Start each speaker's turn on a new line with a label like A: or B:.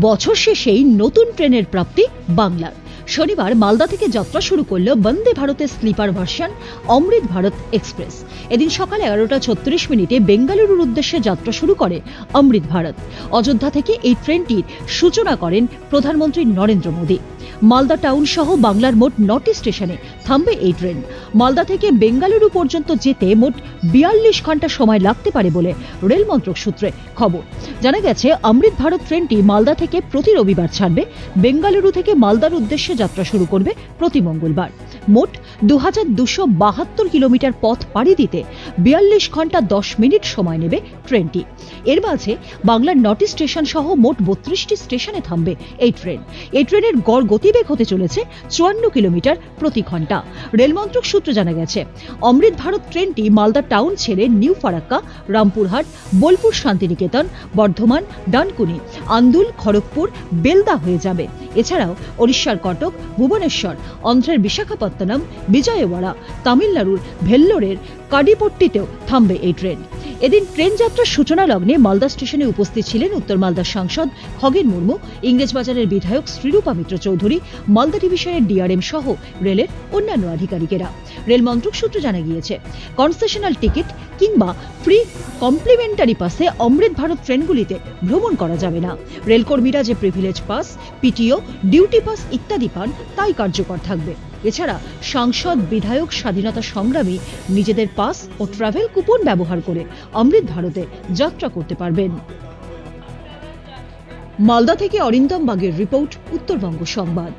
A: বছর শেষেই নতুন ট্রেনের প্রাপ্তি বাংলার। শনিবার মালদা থেকে যাত্রা শুরু করল বন্দে ভারতের sleeper version Amrit Bharat express. এদিন সকাল এগারোটা ছত্রিশ মিনিটে বেঙ্গালুরুর উদ্দেশ্যে যাত্রা শুরু করে অমৃত ভারত। অযোধ্যা থেকে এই ট্রেনটির সূচনা করেন প্রধানমন্ত্রী নরেন্দ্র মোদী। মালদা টাউন সহ বাংলার মোট নটি স্টেশনে থামবে এই ট্রেন। মালদা থেকে বেঙ্গালুরু পর্যন্ত যেতে মোট বিয়াল্লিশ ঘণ্টা সময় লাগতে পারে বলে রেল মন্ত্রক সূত্রে খবর। জানা গেছে, অমৃত ভারত ট্রেনটি মালদা থেকে প্রতি রবিবার ছাড়বে। বেঙ্গালুরু থেকে মালদার উদ্দেশ্যে যাত্রা শুরু করবে প্রতি মঙ্গলবার। মোট দু হাজার দুশো বাহাত্তর কিলোমিটার পথ পাড়ি দিতে বিয়াল্লিশ ঘণ্টা দশ মিনিট সময় নেবে ট্রেনটি। এর মাঝে বাংলার নটি স্টেশন সহ মোট বত্রিশটি স্টেশনে থামবে এই ট্রেন। এই ট্রেনের গড় গতিবেগ হতে চলেছে চুয়ান্ন কিলোমিটার প্রতি ঘণ্টা রেলমন্ত্রক সূত্রে জানা গেছে, অমৃত ভারত ট্রেনটি মালদা টাউন ছেড়ে নিউ ফারাক্কা, রামপুরহাট, বোলপুর, শান্তিনিকেতন, বর্ধমান, ডানকুনি, আন্দুল, খড়গপুর, বেলদা হয়ে যাবে। এছাড়াও ওড়িশার কটক ভুবনেশ্বর অন্ধ্রের বিশাখাপত্তনম বিজয়ওয়াড়া তামিলনাড়ুর ভেল্লোরের কাডিপট্টিতেও থামবে এই ট্রেন। এদিন ট্রেন যাত্রার সূচনা লগ্নে মালদা স্টেশনে উপস্থিত ছিলেন উত্তর মালদার সাংসদ খগেন মুর্মু ইংরেজবাজারের বিধায়ক শ্রীরূপা মিত্র চৌধুরী, মালদা ডিভিশনের ডিআরএম সহ রেলের অন্যান্য আধিকারিকেরা। রেল মন্ত্রক সূত্র জানা গিয়েছে, কনসেশনাল টিকিট কিংবা ফ্রি কমপ্লিমেন্টারি পাসে অমৃত ভারত ট্রেনগুলিতে ভ্রমণ করা যাবে না। রেলকর্মীরা যে privilege pass PTO duty pass ইত্যাদি পান, তাই কার্যকর থাকবে। এছাড়া সাংসদ, বিধায়ক, স্বাধীনতা সংগ্রামী নিজেদের পাস ও ট্রাভেল কুপন ব্যবহার করে অমৃত ভারতে যাত্রা করতে পারবেন। মালদা থেকে অরিন্দম বাগের রিপোর্ট, উত্তরবঙ্গ সংবাদ।